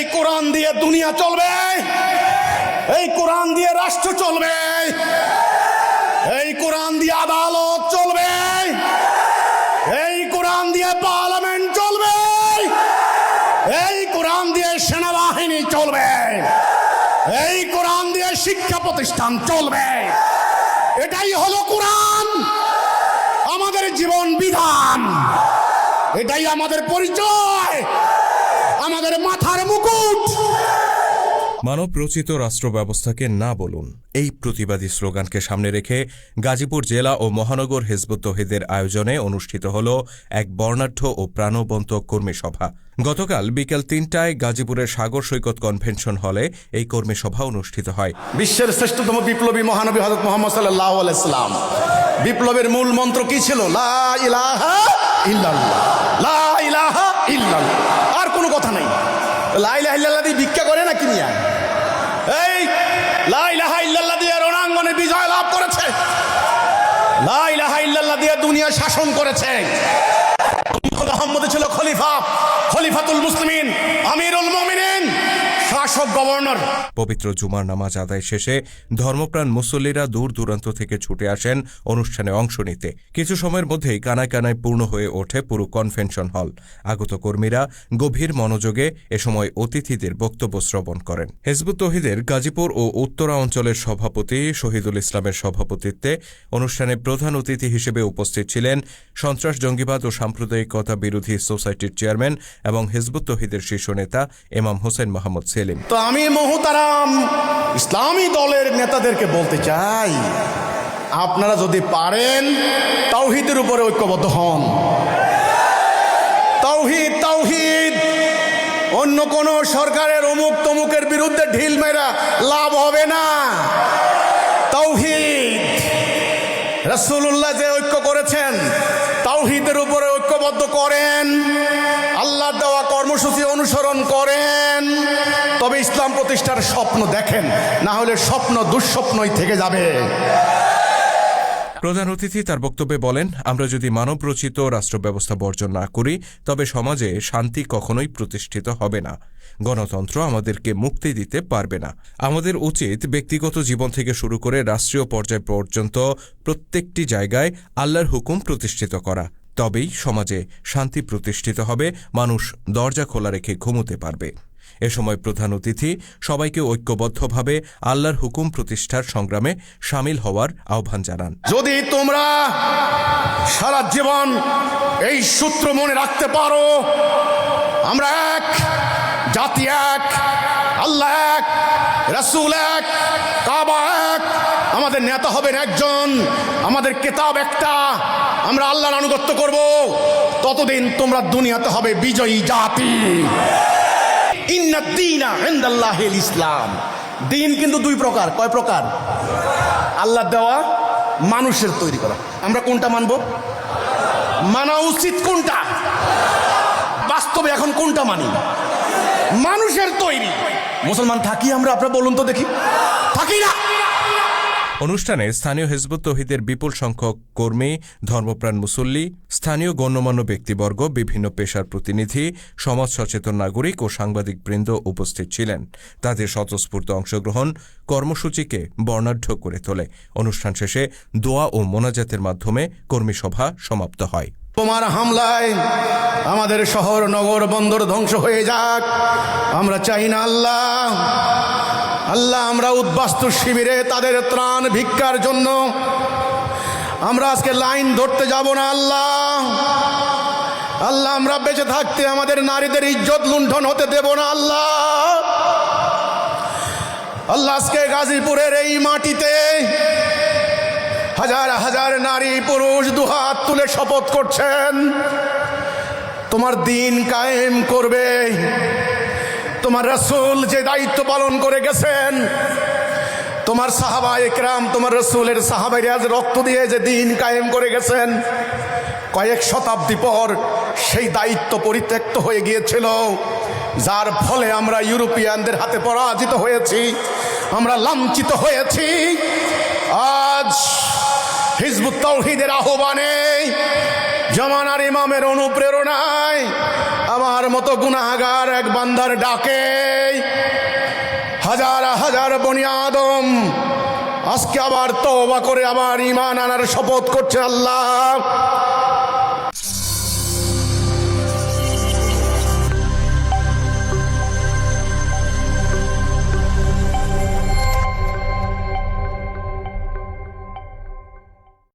এই কোরআন দিয়ে দুনিয়া চলবে। এই কোরআন দিয়ে রাষ্ট্র চলবে। এই কোরআন দিয়ে আদালত চলবে। এই কোরআন দিয়ে পার্লামেন্ট চলবে। এই কোরআন দিয়ে সেনাবাহিনী চলবে। এই কোরআন দিয়ে শিক্ষা প্রতিষ্ঠান চলবে। এটাই হলো কোরআন। আমাদের জীবন বিধান। এটাই আমাদের পরিচয়। আমাদের মাথার মুকুট। মানব রচিত রাষ্ট্র ব্যবস্থাকে না বলুন এই প্রতিবাদী স্লোগানকে সামনে রেখে গাজীপুর জেলা ও মহানগর হেজবুত তহিদের আয়োজনে অনুষ্ঠিত হল এক বর্ণাঢ্য ও প্রাণবন্ত কর্মী সভা গতকাল বিকেল তিনটায় গাজীপুরের সাগর সৈকত কনভেনশন হলে এই কর্মী সভা অনুষ্ঠিত হয়। বিশ্বের শ্রেষ্ঠতম বিপ্লবী মহানবী হজরত মোহাম্মদ সাল্লাহ আলাইসালাম বিপ্লবের মূল মন্ত্র কি ছিল? লা ইলাহা ইল্লাল্লাহ। লা ইলাহা ইল্লাল্লাহ। কোনো কথা নাই। লাই লাহিল্লা দিয়ে ভিক্ষা করে না কিনিয়া এই, লাই লাহাইল্লা দিয়ে রণাঙ্গনে বিজয় লাভ করেছে। লাই লাহাইল্লা দিয়ে দুনিয়া শাসন করেছে। মোহাম্মদ ছিল খলিফা খলিফাতুল মুসলিমিন আমিরুল মুমিনিন। গভর্নর। পবিত্র জুমার নামাজ আদায় শেষে ধর্মপ্রাণ মুসল্লিরা দূর দূরান্ত থেকে ছুটে আসেন অনুষ্ঠানে অংশ নিতে। কিছু সময়ের মধ্যেই কানায় কানায় পূর্ণ হয়ে ওঠে পুরো কনভেনশন হল। আগত কর্মীরা গভীর মনোযোগে এ সময় অতিথিদের বক্তব্য শ্রবণ করেন। হেজবুত তহিদের গাজীপুর ও উত্তরা অঞ্চলের সভাপতি শহীদুল ইসলামের সভাপতিত্বে অনুষ্ঠানে প্রধান অতিথি হিসেবে উপস্থিত ছিলেন সন্ত্রাস, জঙ্গিবাদ ও সাম্প্রদায়িকতা বিরোধী সোসাইটির চেয়ারম্যান এবং হেজবুত তহিদের শীর্ষ নেতা এমাম হোসেন মোহাম্মদ সেলিম। তো আমি মহুতারাম, ইসলামী দলের নেতাদেরকে বলতে চাই, আপনারা যদি পারেন, তাওহিদের উপরে ঐক্যবদ্ধ হন। তাওহিদ তাওহিদ! অন্য কোন সরকারের অমুক তমুকের বিরুদ্ধে ঢিল মেরা লাভ হবে না। তাওহিদ! রসুল্লাহ যে ঐক্য করেছেন, তাওহিদের উপরে ঐক্যবদ্ধ করেন। ইসলাম প্রতিষ্ঠার স্বপ্ন দেখেন, না হলে স্বপ্ন দুঃস্বপ্নই থেকে যাবে। প্রধান অতিথি তার বক্তব্যে বলেন, আমরা যদি মানবরচিত রাষ্ট্র ব্যবস্থা বর্জন না করি, তবে সমাজে শান্তি কখনোই প্রতিষ্ঠিত হবে না। গণতন্ত্র আমাদেরকে মুক্তি দিতে পারবে না। আমাদের উচিত ব্যক্তিগত জীবন থেকে শুরু করে রাষ্ট্রীয় পর্যায় পর্যন্ত প্রত্যেকটি জায়গায় আল্লাহর হুকুম প্রতিষ্ঠিত করা। তবেই সমাজে শান্তি প্রতিষ্ঠিত হবে, মানুষ দরজা খোলা রেখে ঘুমোতে পারবে। এ সময় প্রধান অতিথি সবাইকে ঐক্যবদ্ধভাবে আল্লাহর হুকুম প্রতিষ্ঠার সংগ্রামে সামিল হওয়ার আহ্বান জানান। যদি তোমরা সারা জীবন এই সূত্র মনে রাখতে পারো, আমরা এক, জাতি এক, আল্লাহ এক, রাসূল এক, কাবা এক, আমাদের নেতা হবেন একজন, আমাদের কেতাব একটা, আমরা আল্লাহর আনুগত্য করব। ততদিন তোমরা দুনিয়াতে হবে বিজয়ী জাতি। ইসলাম। দিন কিন্তু দুই প্রকার। কয় প্রকার? আল্লাহ দেওয়া, মানুষের তৈরি করা। আমরা কোনটা মানব? মানা উচিত কোনটা? বাস্তবে এখন কোনটা মানি? মানুষের তৈরি। মুসলমান থাকি আমরা? আপনারা বলুন তো দেখি। থাকি না? অনুষ্ঠানে স্থানীয় হেজবুত তহিদের বিপুল সংখ্যক কর্মী, ধর্মপ্রাণ মুসল্লি, স্থানীয় গণ্যমান্য ব্যক্তিবর্গ, বিভিন্ন পেশার প্রতিনিধি সমাজ সচেতন নাগরিক ও সাংবাদিক বৃন্দ উপস্থিত ছিলেন। তাদের স্বতঃস্ফূর্ত অংশগ্রহণ কর্মসূচিকে বর্ণাঢ্য করে তোলে। অনুষ্ঠান শেষে দোয়া ও মোনাজাতের মাধ্যমে কর্মী সভা সমাপ্ত হয়। তোমার হামলায় আমাদের শহর, নগর, বন্দর ধ্বংস হয়ে যাক। আমরা চাই না আল্লাহ। আল্লাহ, আমরা উদ্বাস্তু শিবিরে তাদের ত্রাণ ভিক্ষার জন্য। আমরা আজকে লাইন ধরতে যাব না, আল্লাহ। আল্লাহ, আমরা বেঁচে থাকতে আমাদের নারীদের ইজ্জত লুণ্ঠন হতে দেব না, আল্লাহ। আল্লাহ, আজকে গাজীপুরের এই মাটিতে হাজার হাজার নারী পুরুষ দুহাত তুলে শপথ করছেন। তোমার দিন কায়েম করবে। তোমার রাসূল যে দায়িত্ব পালন করে গেছেন, তোমার সাহাবা একরাম, তোমার রসুলের সাহাবাই আজ রক্ত দিয়ে যে দিন কায়েম করে গেছেন, কয়েক শতাব্দী পর সেই দায়িত্ব পরিত্যক্ত হয়ে গিয়েছিল, যার ফলে আমরা ইউরোপিয়ানদের হাতে পরাজিত হয়েছি, আমরা লাঞ্ছিত হয়েছি। আজ হিজবুত তৌহিদের আহ্বানে জমানার ইমামের অনুপ্রেরণায় আমার মতো গুনাহাগার এক বান্দার ডাকে। হাজার হাজার বনি আদম আজকে আবার তওবা করে আবার ইমান আনার শপথ করছে আল্লাহ।